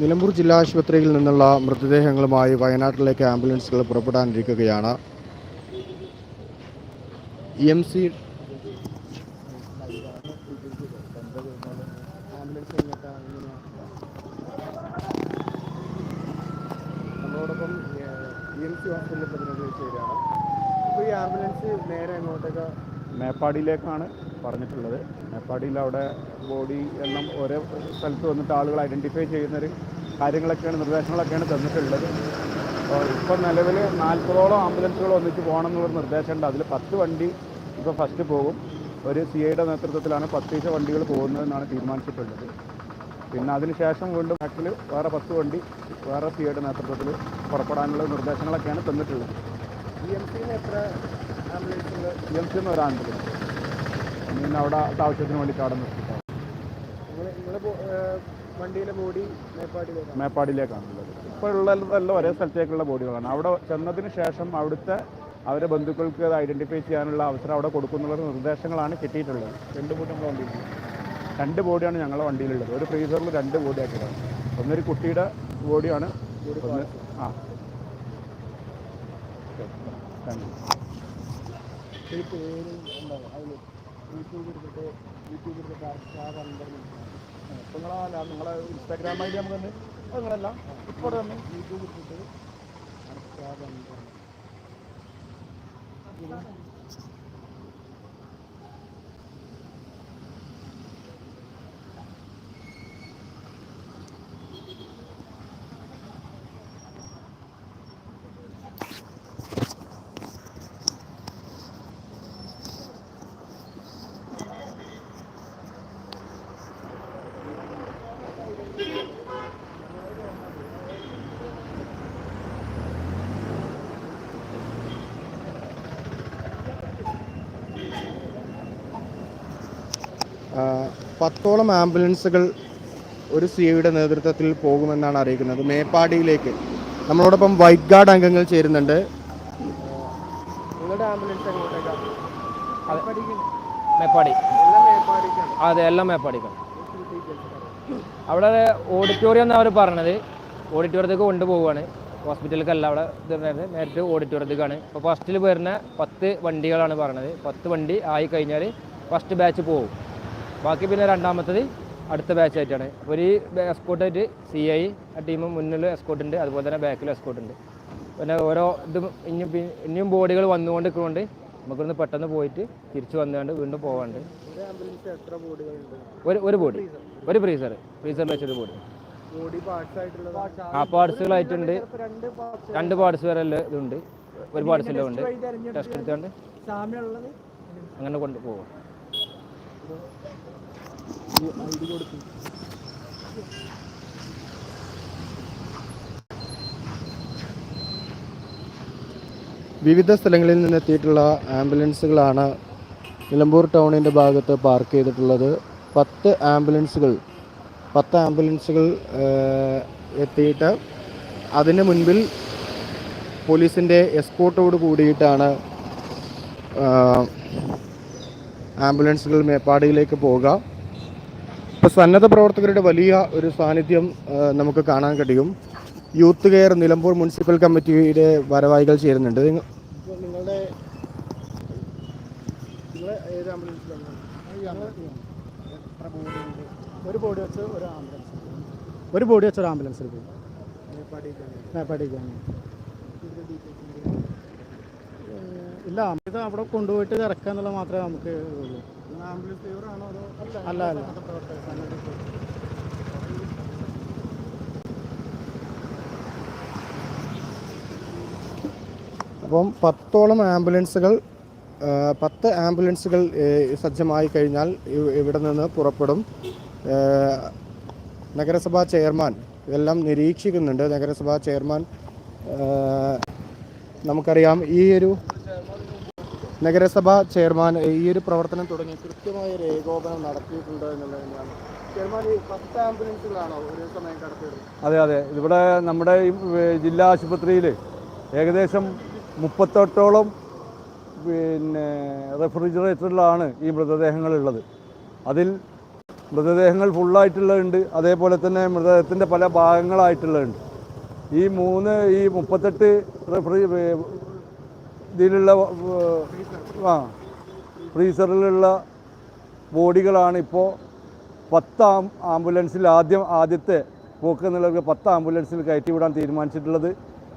നിലമ്പൂർ ജില്ലാ ആശുപത്രിയിൽ നിന്നുള്ള മൃതദേഹങ്ങളുമായി വയനാട്ടിലേക്ക് ആംബുലൻസുകൾ പുറപ്പെടാനിരിക്കുകയാണ്. എം സി നമ്മളോടൊപ്പം ഇ എം സി ഹോസ്പിറ്റലിലെ പ്രതിനിധി ചേരുകയാണ് ഇപ്പോൾ ഈ ആംബുലൻസ് നേരെ അങ്ങോട്ടേക്ക് മേപ്പാടിയിലേക്കാണ്. പറഞ്ഞിട്ടുള്ളത്. മേപ്പാടിയിൽ അവിടെ ബോഡി എല്ലാം ഓരോ സ്ഥലത്ത് വന്നിട്ട് ആളുകൾ ഐഡന്റിഫൈ ചെയ്യുന്നൊരു കാര്യങ്ങളൊക്കെയാണ് നിർദ്ദേശങ്ങളൊക്കെയാണ് തന്നിട്ടുള്ളത്. അപ്പോൾ ഇപ്പോൾ നിലവിൽ നാൽപ്പതോളം ആംബുലൻസുകൾ ഒന്നിച്ച് പോകണം എന്നൊരു നിർദ്ദേശമുണ്ട്. അതിൽ പത്ത് വണ്ടി ഇപ്പോൾ ഫസ്റ്റ് പോകും. ഒരു സി ഐയുടെ നേതൃത്വത്തിലാണ് പത്ത് ദിവസം വണ്ടികൾ പോകുന്നതെന്നാണ് തീരുമാനിച്ചിട്ടുള്ളത്. പിന്നെ അതിനുശേഷം വീണ്ടും ബാക്കിൽ വേറെ പത്ത് വണ്ടി വേറെ സി ഐയുടെ നേതൃത്വത്തിൽ പുറപ്പെടാനുള്ള നിർദ്ദേശങ്ങളൊക്കെയാണ് തന്നിട്ടുള്ളത്. ഇ എം സിന്ന് എത്ര ആംബുലൻസുകൾ? ഇ എം സിന്ന് ഒരു ആംബുലൻസ്. പിന്നെ അവിടെ ആവശ്യത്തിന് വേണ്ടി അവിടെ നിർത്തിക്കാം വണ്ടിയിലെ ബോഡി മേപ്പാടിയിലേക്കാണ്? മേപ്പാടിയിലേക്കാണുള്ളത് ഇപ്പോൾ ഉള്ളതെല്ലാം ഒരേ സ്ഥലത്തേക്കുള്ള ബോഡികളാണ്. അവിടെ ചെന്നതിന് ശേഷം അവിടുത്തെ അവരെ ബന്ധുക്കൾക്ക് അത് ഐഡന്റിഫൈ ചെയ്യാനുള്ള അവസരം അവിടെ കൊടുക്കുന്നുള്ള നിർദ്ദേശങ്ങളാണ് കിട്ടിയിട്ടുള്ളത്. രണ്ട് ബോഡി നമ്മുടെ വണ്ടിയിൽ രണ്ട് ബോഡിയാണ് ഞങ്ങളുടെ വണ്ടിയിലുള്ളത്. ഒരു ഫ്രീസറിൽ രണ്ട് ബോഡി ആക്കിയതാണ്. ഒന്നൊരു കുട്ടിയുടെ ബോഡിയാണ് ഒന്ന് ആ. താങ്ക് യു യൂട്യൂബ് എടുത്തിട്ട് യൂട്യൂബ് എടുത്തിട്ട് നമ്പർ ഇപ്പം നിങ്ങളല്ല നിങ്ങളെ ഇൻസ്റ്റാഗ്രാം ഐ ഡി നമുക്ക് തന്നെ നിങ്ങളല്ല ഇപ്പോൾ തന്നെ. യൂട്യൂബ് എടുത്തിട്ട് നമ്പർ പത്തോളം ആംബുലൻസുകൾ ഒരു സി ഐയുടെ നേതൃത്വത്തിൽ പോകുമെന്നാണ് അറിയിക്കുന്നത്. മേപ്പാടിയിലേക്ക് നമ്മളോടൊപ്പം വൈറ്റ് ഗാർഡ് അംഗങ്ങൾ ചേരുന്നുണ്ട്. മേപ്പാടി. അതെ എല്ലാം മേപ്പാടിക്കാണ്. അവിടെ ഓഡിറ്റോറിയം എന്നാണ് അവർ പറഞ്ഞത് ഓഡിറ്റോറിയത്തേക്ക് കൊണ്ടുപോവുകയാണ് ഹോസ്പിറ്റലിലേക്കല്ല അവിടെ ഇത് വരുന്നത് നേരിട്ട് ഓഡിറ്റോറിയത്തേക്കാണ് ഇപ്പോൾ ഫസ്റ്റിൽ വരുന്ന പത്ത് വണ്ടികളാണ് പറഞ്ഞത് പത്ത് വണ്ടി ആയി കഴിഞ്ഞാൽ ഫസ്റ്റ് ബാച്ച് പോകും ബാക്കി പിന്നെ രണ്ടാമത്തത് അടുത്ത ബാച്ച് ആയിട്ടാണ് അപ്പോൾ ഒരു എസ്കോട്ടായിട്ട് സി ഐ ആ ടീം മുന്നിൽ എസ്കോട്ട് ഉണ്ട് അതുപോലെ തന്നെ ബാക്കിൽ എസ്കോട്ട് ഉണ്ട്. പിന്നെ ഓരോ ഇതും ഇനിയും ഇനിയും ബോഡികൾ വന്നുകൊണ്ട് നിൽക്കുന്നുണ്ട് നമുക്കൊന്ന് പെട്ടെന്ന് പോയിട്ട് തിരിച്ചു വന്നുകൊണ്ട് വീണ്ടും പോകാണ്ട് ഒരു ഒരു ബോഡി ഒരു ഫ്രീസർ ഫ്രീസറിൽ വെച്ചൊരു ബോഡി പാർട്സ് ആ പാർട്സുകളായിട്ടുണ്ട് രണ്ട് പാർട്സ് പാർട്സ് വരെ എല്ലാം ഇതുണ്ട്. ഒരു പാർട്സിലും ഉണ്ട്. ടെസ്റ്റ് എടുത്തുകൊണ്ട് അങ്ങനെ കൊണ്ട് പോകും വിവിധ സ്ഥലങ്ങളിൽ നിന്നെത്തിയിട്ടുള്ള ആംബുലൻസുകളാണ് നിലമ്പൂർ ടൗണിന്റെ ഭാഗത്ത് പാർക്ക് ചെയ്തിട്ടുള്ളത്. പത്ത് ആംബുലൻസുകൾ പത്ത് ആംബുലൻസുകൾ എത്തിയിട്ട് അതിന് മുൻപിൽ പോലീസിന്റെ എസ്കോർട്ടോട് കൂടിയിട്ടാണ് ആംബുലൻസുകൾ മേപ്പാടിയിലേക്ക് പോവുക. ഇപ്പോൾ സന്നദ്ധ പ്രവർത്തകരുടെ വലിയ ഒരു സാന്നിധ്യം നമുക്ക് കാണാൻ കഴിയും. യൂത്ത് കെയർ നിലമ്പൂർ മുനിസിപ്പൽ കമ്മിറ്റിയുടെ ഭാരവാഹികൾ ചേരുന്നുണ്ട്. നിങ്ങ- നിങ്ങളുടെ ഒരു ബോഡി വെച്ച് ഒരു ആംബുലൻസ്. ഒരു ബോഡി വെച്ച് ഒരു ആംബുലൻസിൽ പോയി മേപ്പാടിക്കാണ് ഇല്ല ഇത് അവിടെ കൊണ്ടുപോയിട്ട് ഇറക്കുക എന്നുള്ളത് മാത്രമേ നമുക്ക് ഉള്ളൂ. അല്ല അല്ല അപ്പം പത്തോളം ആംബുലൻസുകൾ പത്ത് ആംബുലൻസുകൾ സജ്ജമായി കഴിഞ്ഞാൽ ഇവ- ഇവിടെ നിന്ന് പുറപ്പെടും. നഗരസഭാ ചെയർമാൻ ഇതെല്ലാം നിരീക്ഷിക്കുന്നുണ്ട്. നഗരസഭാ ചെയർമാൻ നമുക്കറിയാം ഈ ഒരു നഗരസഭാ ചെയർമാൻ ഈ ഒരു പ്രവർത്തനം തുടങ്ങി കൃത്യമായ ഒരു ഏകോപനം നടത്തിയിട്ടുണ്ട് എന്നുള്ളത് അതെ അതെ. ഇവിടെ നമ്മുടെ ജില്ലാ ആശുപത്രിയിൽ ഏകദേശം മുപ്പത്തെട്ടോളം പിന്നെ റെഫ്രിജറേറ്ററിലാണ് ഈ മൃതദേഹങ്ങളുള്ളത്. അതിൽ മൃതദേഹങ്ങൾ ഫുള്ളായിട്ടുള്ളതുണ്ട്. അതേപോലെ തന്നെ മൃതദേഹത്തിന്റെ പല ഭാഗങ്ങളായിട്ടുള്ളതുണ്ട്. ഈ മൂന്ന് ഈ മുപ്പത്തെട്ട് റെഫ്രി ഇതിലുള്ള ആ ഫ്രീസറിലുള്ള ബോഡികളാണ് ഇപ്പോൾ പത്ത് ആംബുലൻസിൽ ആദ്യം ആദ്യത്തെ പോക്ക് എന്നുള്ളവർക്ക് പത്ത് ആംബുലൻസിൽ കയറ്റി വിടാൻ തീരുമാനിച്ചിട്ടുള്ളത്.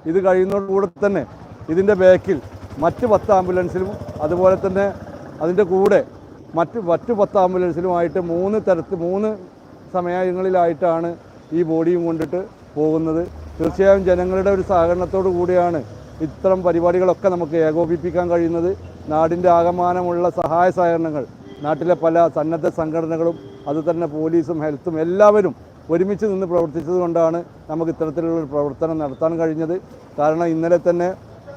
ഇത് കഴിയുന്നതോടുകൂടെ തന്നെ ഇതിന്റെ ബാക്കിൽ മറ്റ് പത്ത് ആംബുലൻസിലും അതുപോലെ തന്നെ അതിന്റെ കൂടെ മറ്റ് മറ്റു പത്ത് ആംബുലൻസിലുമായിട്ട് മൂന്ന് തരത്തിൽ മൂന്ന് സമയങ്ങളിലായിട്ടാണ് ഈ ബോഡിയും കൊണ്ടിട്ട് പോകുന്നത്. തീർച്ചയായും ജനങ്ങളുടെ ഒരു സഹകരണത്തോടു കൂടിയാണ് ഇത്തരം പരിപാടികളൊക്കെ നമുക്ക് ഏകോപിപ്പിക്കാൻ കഴിയുന്നത് നാടിന്റെ ആകമാനമുള്ള സഹായ സഹകരണങ്ങൾ നാട്ടിലെ പല സന്നദ്ധ സംഘടനകളും അതുതന്നെ പോലീസും ഹെൽത്തും എല്ലാവരും ഒരുമിച്ച് നിന്ന് പ്രവർത്തിച്ചത് കൊണ്ടാണ് നമുക്ക് ഇത്തരത്തിലുള്ള പ്രവർത്തനം നടത്താൻ കഴിഞ്ഞത്. കാരണം ഇന്നലെ തന്നെ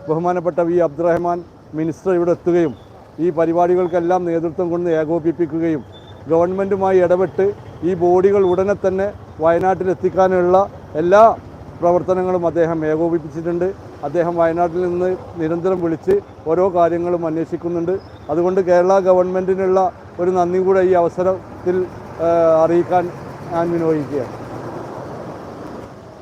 ബഹുമാനപ്പെട്ട വി അബ്ദുറഹ്മാൻ മിനിസ്റ്റർ ഇവിടെ എത്തുകയും ഈ പരിപാടികൾക്കെല്ലാം നേതൃത്വം കൊണ്ട് ഏകോപിപ്പിക്കുകയും ഗവൺമെന്റുമായി ഇടപെട്ട് ഈ ബോഡികൾ ഉടനെ തന്നെ വയനാട്ടിലെത്തിക്കാനുള്ള എല്ലാ പ്രവർത്തനങ്ങളും അദ്ദേഹം ഏകോപിപ്പിച്ചിട്ടുണ്ട്. അദ്ദേഹം വയനാട്ടിൽ നിന്ന് നിരന്തരം വിളിച്ച് ഓരോ കാര്യങ്ങളും അന്വേഷിക്കുന്നുണ്ട്. അതുകൊണ്ട് കേരള ഗവൺമെന്റിനുള്ള ഒരു നന്ദി കൂടെ ഈ അവസരത്തിൽ അറിയിക്കാൻ ഞാൻ വിനിയോഗിക്കുകയാണ്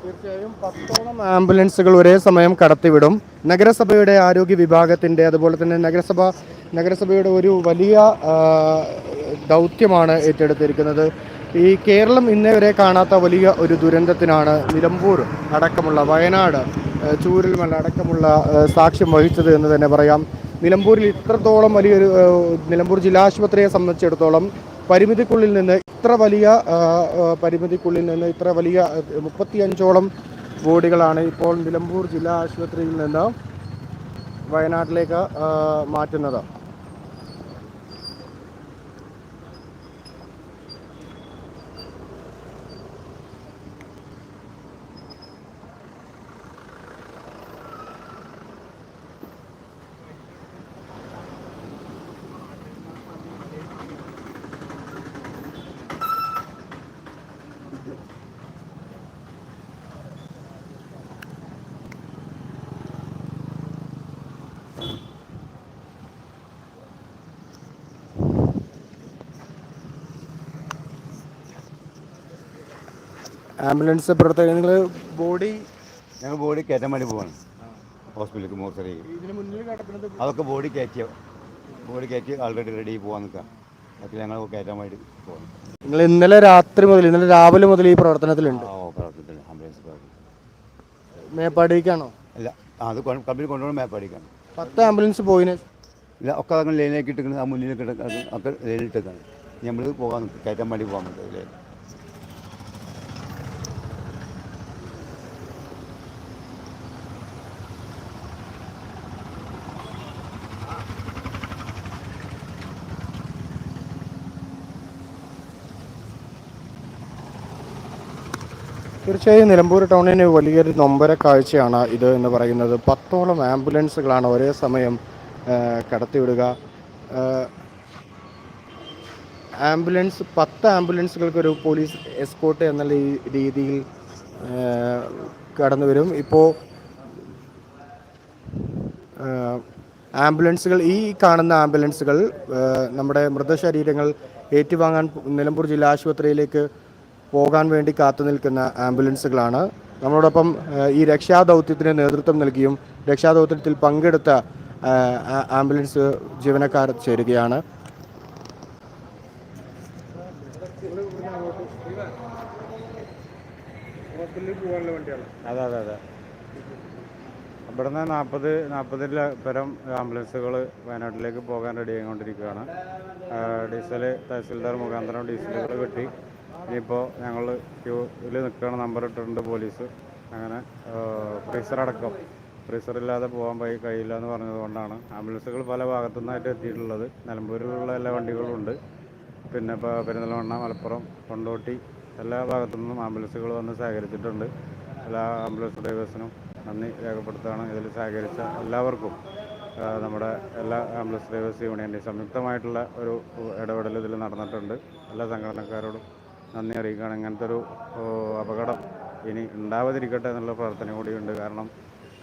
തീർച്ചയായും പത്തോളം ആംബുലൻസുകൾ ഒരേ സമയം കടത്തിവിടും. നഗരസഭയുടെ ആരോഗ്യ വിഭാഗത്തിന്റെ അതുപോലെ തന്നെ നഗരസഭ നഗരസഭയുടെ ഒരു വലിയ ദൗത്യമാണ് ഏറ്റെടുത്തിരിക്കുന്നത്. ഈ കേരളം ഇന്നേ വരെ കാണാത്ത വലിയ ഒരു ദുരന്തത്തിനാണ് നിലമ്പൂർ അടക്കമുള്ള വയനാട് ചൂരൽമല അടക്കമുള്ള സാക്ഷ്യം വഹിച്ചത് എന്ന് തന്നെ പറയാം. നിലമ്പൂരിൽ ഇത്രത്തോളം വലിയൊരു നിലമ്പൂർ നിലമ്പൂർ ജില്ലാശുപത്രിയെ സംബന്ധിച്ചിടത്തോളം പരിമിതിക്കുള്ളിൽ നിന്ന് ഇത്ര വലിയ പരിമിതിക്കുള്ളിൽ നിന്ന് ഇത്ര വലിയ മുപ്പത്തിയഞ്ചോളം ബോഡികളാണ് ഇപ്പോൾ നിലമ്പൂർ ജില്ലാ ആശുപത്രിയിൽ നിന്ന് വയനാട്ടിലേക്ക് മാറ്റുന്നത്. ആംബുലൻസ് പ്രവർത്തകർ നിങ്ങൾ ബോഡി ഞങ്ങൾ ബോഡി കയറ്റാൻ വേണ്ടി പോവാണ്. ഹോസ്പിറ്റലിലേക്ക് കിടക്കുന്നത് അതൊക്കെ ബോഡി കയറ്റിയ ബോഡി കയറ്റി ആൾറെഡി റെഡി പോകാൻ നിൽക്കാം അതൊക്കെ ഞങ്ങൾ കയറ്റാൻ വേണ്ടി പോകണം നിങ്ങൾ ഇന്നലെ രാത്രി മുതൽ ഇന്നലെ രാവിലെ മുതൽ ഈ പ്രവർത്തനത്തിലുണ്ട്? ഓ പ്രവർത്തനത്തിൽ ആംബുലൻസ് പ്രവർത്തനം മേപ്പാടിക്കാണോ? അല്ല ആ, അത് കമ്പനി കൊണ്ടുപോകണം മേപ്പാടിക്കാണ്. പത്ത് ആംബുലൻസ് പോയിന്. ഇല്ല ഒക്കെ അങ്ങനെ ലൈനിലേക്ക് ഇട്ടിട്ടുണ്ട് ആ മുന്നിലേക്ക് ഒക്കെ ലൈനിലിട്ടാണ് നമ്മൾ പോകാൻ കയറ്റാൻ വേണ്ടി പോകാൻ നിൽക്കും തീർച്ചയായും നിലമ്പൂർ ടൗണിന് വലിയൊരു നൊമ്പര കാഴ്ചയാണ് ഇത് എന്ന് പറയുന്നത്. പത്തോളം ആംബുലൻസുകളാണ് ഒരേ സമയം കടത്തിവിടുക. ആംബുലൻസ് പത്ത് ആംബുലൻസുകൾക്കൊരു പോലീസ് എസ്കോട്ട് എന്നുള്ള രീതിയിൽ കടന്നു വരും ഇപ്പോൾ ആംബുലൻസുകൾ ഈ കാണുന്ന ആംബുലൻസുകൾ നമ്മുടെ മൃതശരീരങ്ങൾ ഏറ്റുവാങ്ങാൻ നിലമ്പൂർ ജില്ലാ ആശുപത്രിയിലേക്ക് പോകാൻ വേണ്ടി കാത്തു നിൽക്കുന്ന ആംബുലൻസുകളാണ്. നമ്മളോടൊപ്പം ഈ രക്ഷാദൗത്യത്തിന് നേതൃത്വം നൽകിയും രക്ഷാദൗത്യത്തിൽ പങ്കെടുത്ത ആംബുലൻസ് ജീവനക്കാർ ചേരുകയാണ്. ഇവിടുന്ന് നാൽപ്പത് നാൽപ്പതിൽ പരം ആംബുലൻസുകൾ വയനാട്ടിലേക്ക് പോകാൻ റെഡി ആയിക്കൊണ്ടിരിക്കുകയാണ്. ഡീസൽ തഹസിൽദാർ മുഖാന്തരം ഡീസലുകൾ കിട്ടി ഇനിയിപ്പോൾ ഞങ്ങൾ ക്യൂവിൽ നിൽക്കുകയാണ് നമ്പർ ഇട്ടിട്ടുണ്ട് പോലീസ് അങ്ങനെ ഫ്രീസർ അടക്കം. ഫ്രീസർ ഇല്ലാതെ പോകാൻ പോയി കഴിയില്ല എന്ന് പറഞ്ഞതുകൊണ്ടാണ്. ആംബുലൻസുകൾ പല ഭാഗത്തു നിന്നായിട്ട് എത്തിയിട്ടുള്ളത്. നിലമ്പൂരിലുള്ള എല്ലാ വണ്ടികളും ഉണ്ട് പിന്നെ ഇപ്പോൾ പെരിന്തൽമണ്ണ മലപ്പുറം കൊണ്ടോട്ടി എല്ലാ ഭാഗത്തു നിന്നും ആംബുലൻസുകൾ വന്ന് സഹകരിച്ചിട്ടുണ്ട് എല്ലാ ആംബുലൻസ് ഡ്രൈവേഴ്സിനും നന്ദി രേഖപ്പെടുത്തുകയാണ്. ഇതിൽ സഹകരിച്ച എല്ലാവർക്കും നമ്മുടെ എല്ലാ ആംബുലൻസ് ഡ്രൈവേഴ്സ് യൂണിയന്റെ സംയുക്തമായിട്ടുള്ള ഒരു ഇടപെടൽ ഇതിൽ നടന്നിട്ടുണ്ട്. എല്ലാ സംഘടനക്കാരോടും നന്ദി അറിയിക്കുകയാണ്. ഇങ്ങനത്തെ ഒരു അപകടം ഇനി ഉണ്ടാവാതിരിക്കട്ടെ എന്നുള്ള പ്രാർത്ഥന കൂടിയുണ്ട്. കാരണം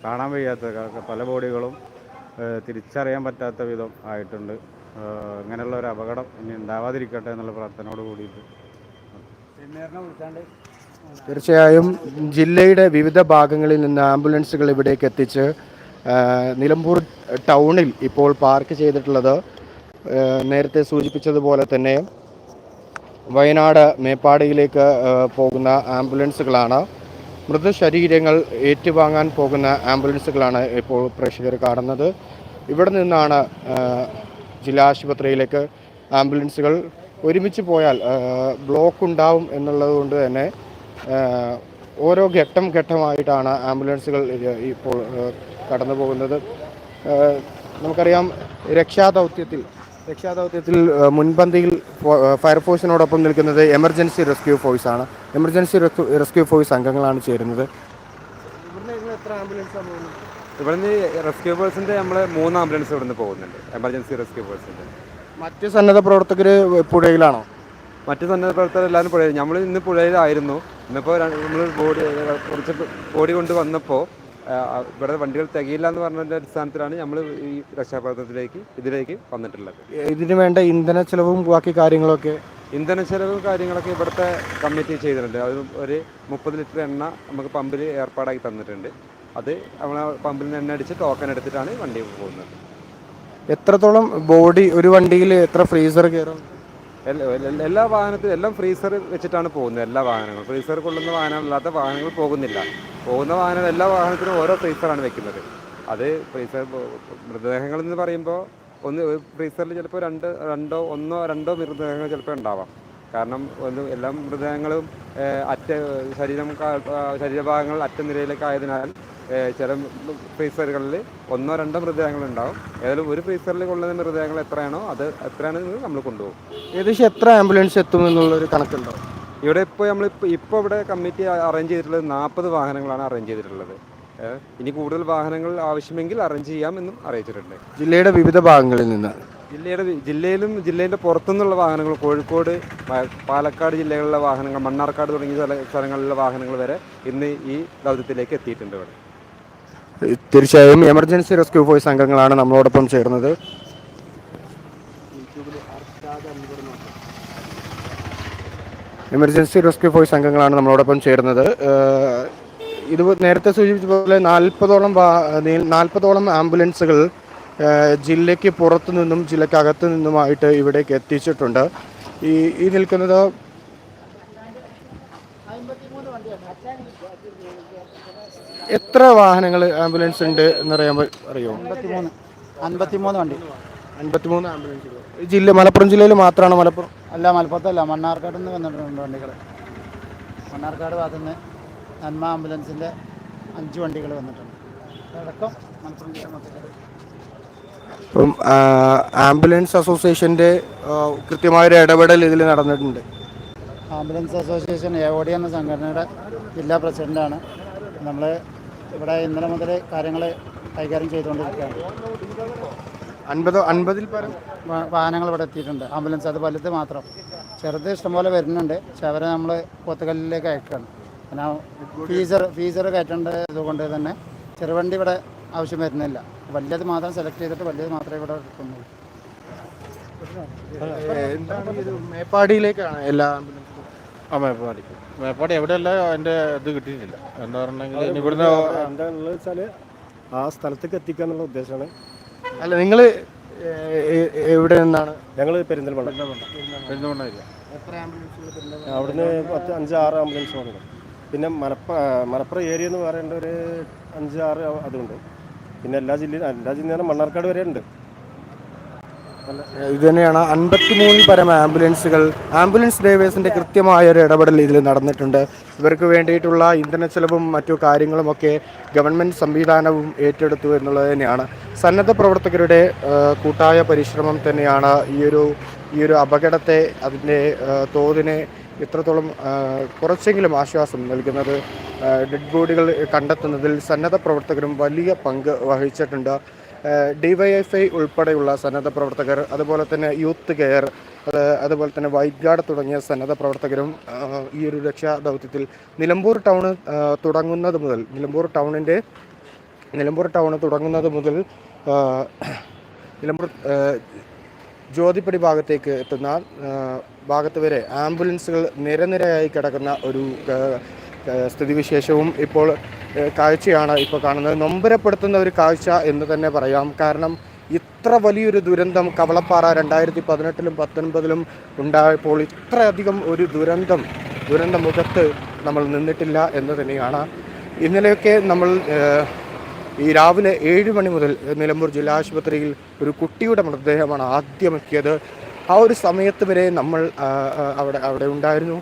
കാണാൻ വയ്യാത്ത പല ബോഡികളും തിരിച്ചറിയാൻ പറ്റാത്ത വിധം ആയിട്ടുണ്ട്. ഇങ്ങനെയുള്ള ഒരു അപകടം ഇനി ഉണ്ടാവാതിരിക്കട്ടെ എന്നുള്ള പ്രാർത്ഥനയോട് കൂടിയിട്ട്. തീർച്ചയായും ജില്ലയുടെ വിവിധ ഭാഗങ്ങളിൽ നിന്ന് ആംബുലൻസുകൾ ഇവിടേക്ക് എത്തിച്ച് നിലമ്പൂർ ടൗണിൽ ഇപ്പോൾ പാർക്ക് ചെയ്തിട്ടുള്ളത് നേരത്തെ സൂചിപ്പിച്ചതുപോലെ തന്നെ വയനാട് മേപ്പാടിയിലേക്ക് പോകുന്ന ആംബുലൻസുകളാണ്. മൃതശരീരങ്ങൾ ഏറ്റുവാങ്ങാൻ പോകുന്ന ആംബുലൻസുകളാണ് ഇപ്പോൾ പ്രേക്ഷകർ കാണുന്നത്. ഇവിടെ നിന്നാണ് ജില്ലാ ആശുപത്രിയിലേക്ക് ആംബുലൻസുകൾ ഒരുമിച്ച് പോയാൽ ബ്ലോക്ക് ഉണ്ടാവും എന്നുള്ളത് കൊണ്ട് തന്നെ ഓരോ ഘട്ടം ഘട്ടമായിട്ടാണ് ആംബുലൻസുകൾ ഇപ്പോൾ കടന്നു പോകുന്നത്. നമുക്കറിയാം രക്ഷാദൗത്യത്തിൽ രക്ഷാദൗത്യത്തിൽ മുൻപന്തിയിൽ ഫയർഫോഴ്സിനോടൊപ്പം നിൽക്കുന്നത് എമർജൻസി റെസ്ക്യൂ ഫോഴ്സ് ആണ് എമർജൻസി റെസ്ക്യൂ- ഫോഴ്സ് അംഗങ്ങളാണ് ചേരുന്നത്. ഇവിടുന്ന് റെസ്ക്യൂ ഫോഴ്സിന്റെ നമ്മൾ മൂന്ന് ആംബുലൻസ് ഇവിടുന്ന് പോകുന്നുണ്ട്. എമർജൻസി റെസ്ക്യൂ ഫോഴ്സിന്റെ മറ്റ് സന്നദ്ധ പ്രവർത്തകർ പുഴയിലാണോ? മറ്റ് സന്നദ്ധ പ്രവർത്തകർ എല്ലാവരും പുഴയിൽ. നമ്മൾ ഇന്ന് പുഴയിലായിരുന്നു. ഇന്നിപ്പോൾ നമ്മൾ ബോഡി കുറച്ച് ബോഡി കൊണ്ട് വന്നപ്പോൾ ഇവിടെ വണ്ടികൾ തികയില്ല എന്ന് പറഞ്ഞതിന്റെ അടിസ്ഥാനത്തിലാണ് നമ്മൾ ഈ രക്ഷാപ്രവർത്തനത്തിലേക്ക് ഇതിലേക്ക് വന്നിട്ടുള്ളത്. ഇതിന് വേണ്ട ഇന്ധന ചെലവും ബാക്കി കാര്യങ്ങളൊക്കെ? ഇന്ധന ചെലവും കാര്യങ്ങളൊക്കെ ഇവിടുത്തെ കമ്മിറ്റി ചെയ്തിട്ടുണ്ട്. അത് ഒരു മുപ്പത് ലിറ്റർ എണ്ണ നമുക്ക് പമ്പിൽ ഏർപ്പാടാക്കി തന്നിട്ടുണ്ട്. അത് നമ്മൾ പമ്പിൽ നിന്ന് എണ്ണ അടിച്ച് ടോക്കൺ എടുത്തിട്ടാണ് വണ്ടി പോകുന്നത്. എത്രത്തോളം ബോഡി ഒരു വണ്ടിയിൽ എത്ര ഫ്രീസർ കയറും? എല്ലാ വാഹനത്തിലും എല്ലാം ഫ്രീസർ വെച്ചിട്ടാണ് പോകുന്നത് എല്ലാ വാഹനങ്ങളും. ഫ്രീസർ കൊള്ളുന്ന വാഹനം അല്ലാത്ത വാഹനങ്ങൾ പോകുന്നില്ല. പോകുന്ന വാഹനം എല്ലാ വാഹനത്തിനും ഓരോ ഫ്രീസറാണ് വെക്കുന്നത്. അത് ഫ്രീസർ മൃതദേഹങ്ങൾ എന്ന് പറയുമ്പോൾ ഒന്ന് ഫ്രീസറിൽ ചിലപ്പോൾ രണ്ട് രണ്ടോ ഒന്നോ രണ്ടോ മൃതദേഹങ്ങൾ ചിലപ്പോൾ ഉണ്ടാവാം. കാരണം ഒന്ന് എല്ലാ മൃതദേഹങ്ങളും അറ്റ ശരീരം ശരീരഭാഗങ്ങൾ അറ്റ നിലയിലേക്ക് ആയതിനാൽ ചില ഫ്രീസറുകളിൽ ഒന്നോ രണ്ടോ മൃതദേഹങ്ങൾ ഉണ്ടാവും ഏതായാലും ഒരു ഫ്രീസറിൽ കൊള്ളുന്ന മൃതദേഹങ്ങൾ എത്രയാണോ അത് എത്രയാണെന്ന് നമ്മൾ കൊണ്ടുപോകും. ഏകദേശം എത്ര ആംബുലൻസ് എത്തും എന്നുള്ളൊരു കണക്കുണ്ടോ? ഇവിടെ ഇപ്പോൾ നമ്മൾ ഇപ്പോൾ ഇവിടെ കമ്മിറ്റി അറേഞ്ച് ചെയ്തിട്ടുള്ളത് നാൽപ്പത് വാഹനങ്ങളാണ് അറേഞ്ച് ചെയ്തിട്ടുള്ളത്. ഇനി കൂടുതൽ വാഹനങ്ങൾ ആവശ്യമെങ്കിൽ അറേഞ്ച് ചെയ്യാമെന്നും അറിയിച്ചിട്ടുണ്ട്. ജില്ലയുടെ വിവിധ ഭാഗങ്ങളിൽ നിന്ന്. ജില്ലയുടെ ജില്ലയിലും ജില്ലേന്റെ പുറത്തുനിന്നുള്ള വാഹനങ്ങൾ കോഴിക്കോട് പാലക്കാട് ജില്ലകളിലെ വാഹനങ്ങൾ മണ്ണാർക്കാട് തുടങ്ങിയ സ്ഥലങ്ങളിലെ വാഹനങ്ങൾ വരെ ഇന്ന് ഈ ദൗത്യത്തിലേക്ക് എത്തിയിട്ടുണ്ട് ഇവിടെ. തീർച്ചയായും എമർജൻസി റെസ്ക്യൂ ഫോഴ്സ് അംഗങ്ങളാണ് നമ്മളോടൊപ്പം ചേർന്നത്. എമർജൻസി റെസ്ക്യൂ ഫോഴ്സ് അംഗങ്ങളാണ് നമ്മളോടൊപ്പം ചേർന്നത്. ഇത് നേരത്തെ സൂചിപ്പിച്ച പോലെ നാൽപ്പതോളം നാൽപ്പതോളം ആംബുലൻസുകൾ ജില്ലയ്ക്ക് പുറത്തു നിന്നും ജില്ലക്കകത്തു നിന്നുമായിട്ട് ഇവിടേക്ക് എത്തിച്ചിട്ടുണ്ട്. ഈ ഈ നിൽക്കുന്നത് എത്ര വാഹനങ്ങൾ ആംബുലൻസ് ഉണ്ട് എന്നറിയാൻ അറിയോ? അൻപത്തിമൂന്ന്. അൻപത്തിമൂന്ന് വണ്ടി. അൻപത്തിമൂന്ന് ആംബുലൻസ് ഈ ജില്ല മലപ്പുറം ജില്ലയിൽ മാത്രമാണ് മലപ്പുറം? അല്ല മലപ്പുറത്തല്ല. മണ്ണാർക്കാട് നിന്ന് വന്നിട്ടുണ്ട് വണ്ടികൾ മണ്ണാർക്കാട് ഭാഗത്തു നിന്ന് നന്മ ആംബുലൻസിന്റെ അഞ്ച് വണ്ടികൾ വന്നിട്ടുണ്ട്. അതടക്കം മലപ്പുറം ജില്ല മൊത്തത്തിൽ ഇപ്പം ആംബുലൻസ് അസോസിയേഷന്റെ കൃത്യമായൊരു ഇടപെടൽ ഇതിൽ നടന്നിട്ടുണ്ട്. Ambulance association A O D എന്ന സംഘടനയുടെ ജില്ലാ പ്രസിഡന്റാണ് നമ്മൾ ഇവിടെ ഇന്നലെ മുതൽ കാര്യങ്ങൾ കൈകാര്യം ചെയ്തുകൊണ്ടിരിക്കുകയാണ്. അൻപത് അൻപതിൽ പരം? വാഹനങ്ങൾ ഇവിടെ എത്തിയിട്ടുണ്ട്. ആംബുലൻസ് അത് വലുത് മാത്രം. ചെറുത് ഇഷ്ടംപോലെ വരുന്നുണ്ട്. പക്ഷെ അവരെ നമ്മൾ പോത്തുകല്ലിലേക്ക് അയക്കുകയാണ്. പിന്നെ ഫീസർ ഫീസർ കയറ്റേണ്ടത് ഇതുകൊണ്ട് തന്നെ ചെറുവണ്ടി ഇവിടെ ആവശ്യം വരുന്നില്ല. വലിയത് മാത്രം സെലക്ട് ചെയ്തിട്ട് വലിയത് മാത്രമേ ഇവിടെ എടുക്കുന്നുള്ളൂ മേപ്പാടിയിലേക്കാണ് എല്ലാ ആ മേപ്പാടി. മേപ്പാടി എവിടെയല്ല അതിന്റെ ഇത് കിട്ടിയിട്ടില്ല. എന്താ പറഞ്ഞെങ്കിൽ ഇവിടുന്ന് എന്താണെന്ന് വെച്ചാൽ ആ സ്ഥലത്തേക്ക് എത്തിക്കുക എന്നുള്ള ഉദ്ദേശമാണ്. അല്ല നിങ്ങൾ എവിടെ നിന്നാണ്? ഞങ്ങൾ പെരിന്തൽമണ്ണ. പെരിന്തൽമണ്ണ. എത്ര ആംബുലൻസുകൾ അവിടുന്ന് പത്ത് അഞ്ച് ആറ് ആംബുലൻസ് വന്നു പിന്നെ മലപ്പ മലപ്പുറം ഏരിയ എന്ന് പറയേണ്ട ഒരു അഞ്ച് ആറ് അതുണ്ട്. പിന്നെ എല്ലാ ജില്ലയിലും എല്ലാ ജില്ലയിലും മണ്ണാർക്കാട് വരെ ഉണ്ട്. ഇത് തന്നെയാണ് അൻപത്തിമൂന്നിൽ പരം ആംബുലൻസുകൾ. ആംബുലൻസ് ഡ്രൈവേഴ്സിന്റെ കൃത്യമായ ഒരു ഇടപെടൽ ഇതിൽ നടന്നിട്ടുണ്ട്. ഇവർക്ക് വേണ്ടിയിട്ടുള്ള ഇന്ധന ചെലവും മറ്റു കാര്യങ്ങളുമൊക്കെ ഗവൺമെന്റ് സംവിധാനവും ഏറ്റെടുത്തു എന്നുള്ളത് തന്നെയാണ്. സന്നദ്ധ പ്രവർത്തകരുടെ കൂട്ടായ പരിശ്രമം തന്നെയാണ് ഈ ഒരു ഈ ഒരു അപകടത്തെ അതിന്റെ തോതിനെ എത്രത്തോളം ആ, കുറച്ചെങ്കിലും ആശ്വാസം നൽകുന്നത് ഡെഡ് ബോഡികൾ കണ്ടെത്തുന്നതിൽ സന്നദ്ധ പ്രവർത്തകരും വലിയ പങ്ക് വഹിച്ചിട്ടുണ്ട്. ഡിവൈഎഫ്ഐ ഉൾപ്പെടെയുള്ള സന്നദ്ധ പ്രവർത്തകർ അതുപോലെ തന്നെ യൂത്ത് കെയർ അതുപോലെ തന്നെ വൈറ്റ് ഗാർഡ് തുടങ്ങിയ സന്നദ്ധ പ്രവർത്തകരും ഈ ഒരു രക്ഷാ ദൗത്യത്തിൽ നിലമ്പൂർ ടൗൺ തുടങ്ങുന്നത് മുതൽ നിലമ്പൂർ ടൗണിന്റെ നിലമ്പൂർ ടൗൺ തുടങ്ങുന്നത് മുതൽ നിലമ്പൂർ ജ്യോതിപ്പടി ഭാഗത്തേക്ക് എത്തുന്ന ഭാഗത്ത് വരെ ആംബുലൻസുകൾ നിരനിരയായി കിടക്കുന്ന ഒരു സ്ഥിതിവിശേഷവും ഇപ്പോൾ കാഴ്ചയാണ് ഇപ്പോൾ കാണുന്നത്. നൊമ്പരപ്പെടുത്തുന്ന ഒരു കാഴ്ച എന്ന് തന്നെ പറയാം. കാരണം ഇത്ര വലിയൊരു ദുരന്തം കവളപ്പാറ രണ്ടായിരത്തി പതിനെട്ടിലും പത്തൊൻപതിലും ഉണ്ടായപ്പോൾ ഇത്രയധികം ഒരു ദുരന്തം ദുരന്ത മുഖത്ത് നമ്മൾ നിന്നിട്ടില്ല എന്ന് തന്നെയാണ്. ഇന്നലെയൊക്കെ നമ്മൾ ഈ രാവിലെ ഏഴ് മണി മുതൽ നിലമ്പൂർ ജില്ലാ ആശുപത്രിയിൽ ഒരു കുട്ടിയുടെ മൃതദേഹമാണ് ആദ്യം എത്തിയത് ആ ഒരു സമയത്ത് വരെ നമ്മൾ അവിടെ അവിടെ ഉണ്ടായിരുന്നു.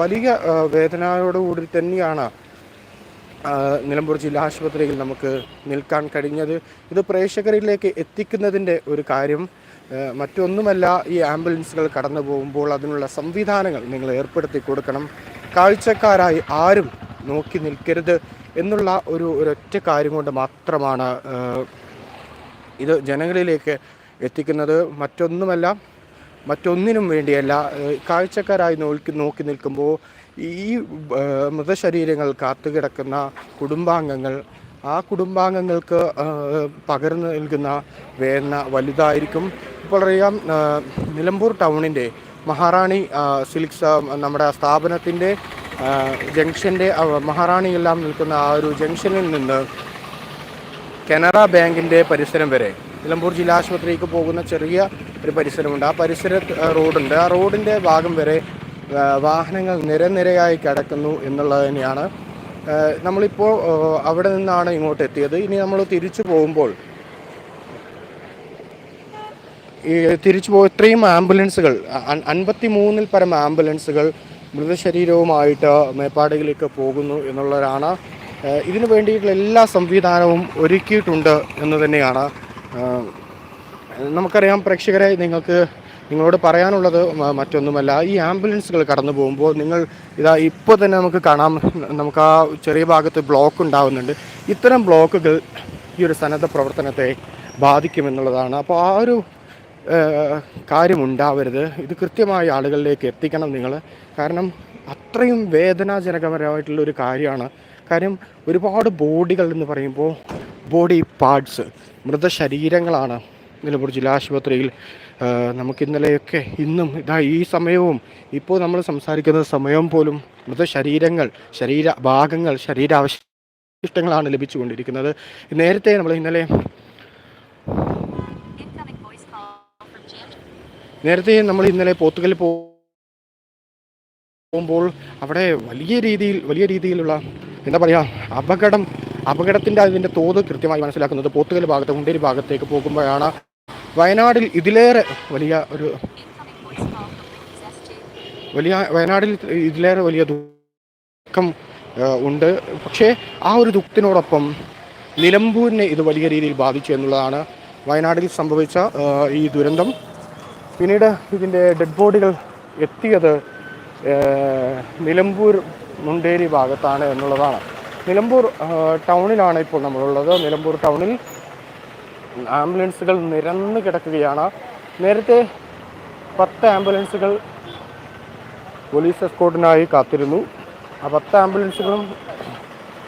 വലിയ വേദനയോടുകൂടി തന്നെയാണ് നിലമ്പൂർ ജില്ലാ ആശുപത്രിയിൽ നമുക്ക് നിൽക്കാൻ കഴിഞ്ഞത്. ഇത് പ്രേക്ഷകരിലേക്ക് എത്തിക്കുന്നതിന്റെ ഒരു കാര്യം മറ്റൊന്നുമല്ല ഈ ആംബുലൻസുകൾ കടന്നു പോകുമ്പോൾ അതിനുള്ള സംവിധാനങ്ങൾ നിങ്ങൾ ഏർപ്പെടുത്തി കൊടുക്കണം. കാഴ്ചക്കാരായി ആരും നോക്കി നിൽക്കരുത്. എന്നുള്ള ഒരു ഒരൊറ്റ കാര്യം കൊണ്ട് മാത്രമാണ് ഇത് ജനങ്ങളിലേക്ക് എത്തിക്കുന്നത്. മറ്റൊന്നുമല്ല മറ്റൊന്നിനും വേണ്ടിയല്ല കാഴ്ചക്കാരായി നോക്കി നോക്കി നിൽക്കുമ്പോൾ ഈ മൃതശരീരങ്ങൾ കാത്തുകിടക്കുന്ന കുടുംബാംഗങ്ങൾ ആ കുടുംബാംഗങ്ങൾക്ക് പകർന്നു നൽകുന്ന വേദന വലുതായിരിക്കും. ഇപ്പോൾ അറിയാം നിലമ്പൂർ ടൗണിന്റെ മഹാറാണി സിൽക്സ് നമ്മുടെ സ്ഥാപനത്തിന്റെ ജംഗ്ഷന്റെ മഹാറാണിയെല്ലാം നിൽക്കുന്ന ആ ഒരു ജംഗ്ഷനിൽ നിന്ന് കനറ ബാങ്കിന്റെ പരിസരം വരെ നിലമ്പൂർ ജില്ലാ ആശുപത്രിക്ക് പോകുന്ന ചെറിയ ഒരു പരിസരമുണ്ട്. ആ പരിസര റോഡുണ്ട്. ആ റോഡിന്റെ ഭാഗം വരെ വാഹനങ്ങൾ നിരനിരയായി കിടക്കുന്നു എന്നുള്ളത് തന്നെയാണ്. നമ്മളിപ്പോൾ അവിടെ നിന്നാണ് ഇങ്ങോട്ട് എത്തിയത്. ഇനി നമ്മൾ തിരിച്ചു പോകുമ്പോൾ ഈ തിരിച്ചു പോ ഇത്രയും ആംബുലൻസുകൾ അൻപത്തി മൂന്നിൽ പരം ആംബുലൻസുകൾ മൃതശരീരവുമായിട്ട് മേപ്പാടിയിലേക്ക് പോകുന്നു എന്നുള്ളതാണ് ഇതിനു വേണ്ടിയിട്ടുള്ള എല്ലാ സംവിധാനവും ഒരുക്കിയിട്ടുണ്ട് എന്ന് തന്നെയാണ്. നമുക്കറിയാം പ്രേക്ഷകരെ നിങ്ങൾക്ക് നിങ്ങളോട് പറയാനുള്ളത് മറ്റൊന്നുമല്ല. ഈ ആംബുലൻസുകൾ കടന്നു പോകുമ്പോൾ നിങ്ങൾ ഇതാ ഇപ്പോൾ തന്നെ നമുക്ക് കാണാം. നമുക്ക് ആ ചെറിയ ഭാഗത്ത് ബ്ലോക്ക് ഉണ്ടാകുന്നുണ്ട് ഇത്തരം ബ്ലോക്കുകൾ ഈ ഒരു സന്നദ്ധ പ്രവർത്തനത്തെ ബാധിക്കുമെന്നുള്ളതാണ്. അപ്പോൾ ആ ഒരു കാര്യമുണ്ടാവരുത്. ഇത് കൃത്യമായി ആളുകളിലേക്ക് എത്തിക്കണം നിങ്ങൾ. കാരണം അത്രയും വേദനാജനകപരമായിട്ടുള്ള ഒരു കാര്യമാണ്. കാര്യം ഒരുപാട് ബോഡികൾ എന്ന് പറയുമ്പോൾ ബോഡി പാർട്സ് മൃതശരീരങ്ങളാണ് നിലമ്പൂർ ജില്ലാ ആശുപത്രിയിൽ. നമുക്ക് ഇന്നലെയൊക്കെ ഇന്നും ഇതാ ഈ സമയവും ഇപ്പോൾ നമ്മൾ സംസാരിക്കുന്ന സമയം പോലും മൃതശരീരങ്ങൾ ശരീര ഭാഗങ്ങൾ ശരീരാവശിഷ്ടങ്ങളാണ് ലഭിച്ചുകൊണ്ടിരിക്കുന്നത്. നേരത്തെ നമ്മൾ ഇന്നലെ നേരത്തെ നമ്മൾ ഇന്നലെ പോത്തുകൽ പോ പോകുമ്പോൾ അവിടെ വലിയ രീതിയിൽ വലിയ രീതിയിലുള്ള എന്താ പറയുക അപകടം അപകടത്തിന്റെ അതിന്റെ തോത് കൃത്യമായി മനസ്സിലാക്കുന്നത് പോത്തുകൽ ഭാഗത്ത് മുണ്ടേരി ഭാഗത്തേക്ക് പോകുമ്പോഴാണ്. വയനാടിൽ ഇതിലേറെ വലിയ ഒരു വലിയ വയനാടിൽ ഇതിലേറെ വലിയ ദുഃഖം ഉണ്ട്. പക്ഷേ ആ ഒരു ദുഃഖത്തിനോടൊപ്പം നിലമ്പൂരിനെ ഇത് വലിയ രീതിയിൽ ബാധിച്ചു എന്നുള്ളതാണ് വയനാടിൽ സംഭവിച്ച ഈ ദുരന്തം. പിന്നീട് ഇതിന്റെ ഡെഡ് ബോഡികൾ എത്തിയത് നിലമ്പൂർ മുണ്ടേരി ഭാഗത്താണ് എന്നുള്ളതാണ്. നിലമ്പൂർ ടൗണിലാണ് ഇപ്പോൾ നമ്മളുള്ളത്. നിലമ്പൂർ ടൗണിൽ ആംബുലൻസുകൾ നിരന്ന് കിടക്കുകയാണ്. നേരത്തെ പത്ത് ആംബുലൻസുകൾ പോലീസ് എസ്കോർട്ടിനായി കാത്തിരുന്നു. ആ പത്ത് ആംബുലൻസുകളും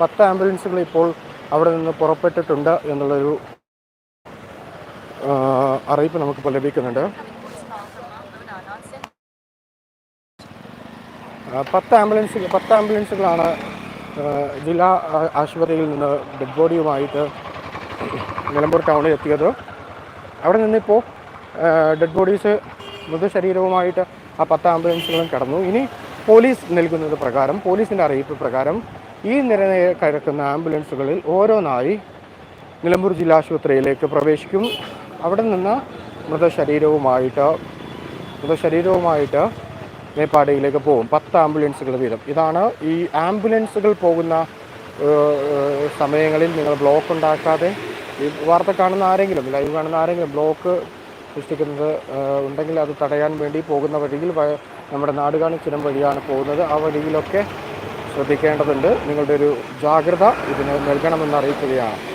പത്ത് ആംബുലൻസുകൾ ഇപ്പോൾ അവിടെ നിന്ന് പുറപ്പെട്ടിട്ടുണ്ട് എന്നുള്ളൊരു അറിയിപ്പ് നമുക്കിപ്പോൾ ലഭിക്കുന്നുണ്ട്. പത്ത് ആംബുലൻസ് പത്ത് ആംബുലൻസുകളാണ് ജില്ലാ ആശുപത്രിയിൽ നിന്ന് ഡെഡ് ബോഡിയുമായിട്ട് നിലമ്പൂർ ടൗണിൽ എത്തിയത്. അവിടെ നിന്നിപ്പോൾ ഡെഡ് ബോഡീസ് മൃതശരീരവുമായിട്ട് ആ പത്ത് ആംബുലൻസുകളും കടന്നു. ഇനി പോലീസ് നൽകുന്നത് പ്രകാരം പോലീസിന്റെ അറിയിപ്പ് പ്രകാരം ഈ നിരനിര കിടക്കുന്ന ആംബുലൻസുകളിൽ ഓരോന്നായി നിലമ്പൂർ ജില്ലാ ആശുപത്രിയിലേക്ക് പ്രവേശിക്കും. അവിടെ നിന്ന് മൃതശരീരവുമായിട്ട് മൃതശരീരവുമായിട്ട് മേപ്പാടിയിലേക്ക് പോകും. പത്ത് ആംബുലൻസുകൾ വീതം. ഇതാണ് ഈ ആംബുലൻസുകൾ പോകുന്ന സമയങ്ങളിൽ നിങ്ങൾ ബ്ലോക്ക് ഉണ്ടാക്കാതെ ഈ വാർത്ത കാണുന്ന ആരെങ്കിലും ലൈവ് കാണുന്ന ആരെങ്കിലും ബ്ലോക്ക് സൃഷ്ടിക്കുന്നത് ഉണ്ടെങ്കിൽ അത് തടയാൻ വേണ്ടി പോകുന്ന വഴിയിൽ നമ്മുടെ നാടുകാണി ചുരം വഴിയാണ് പോകുന്നത്. ആ വഴിയിലൊക്കെ ശ്രദ്ധിക്കേണ്ടതുണ്ട്. നിങ്ങളുടെ ഒരു ജാഗ്രത ഇതിന് നൽകണമെന്ന് അറിയിക്കുകയാണ്.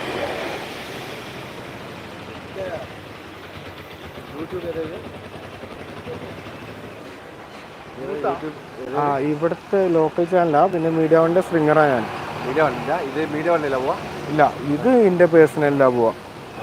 ആ ഇവിടുത്തെ ലോക്കൽ ചാനലാ പിന്നെ മീഡിയ വണ്ണിന്റെ സ്പ്രിങ്ങറാ ഞാൻ. മീഡിയ ഇത് മീഡിയ വണ്ടിയിലാ പോവാ? ഇല്ല ഇത് എന്റെ പേഴ്സണലിലാ പോവാ.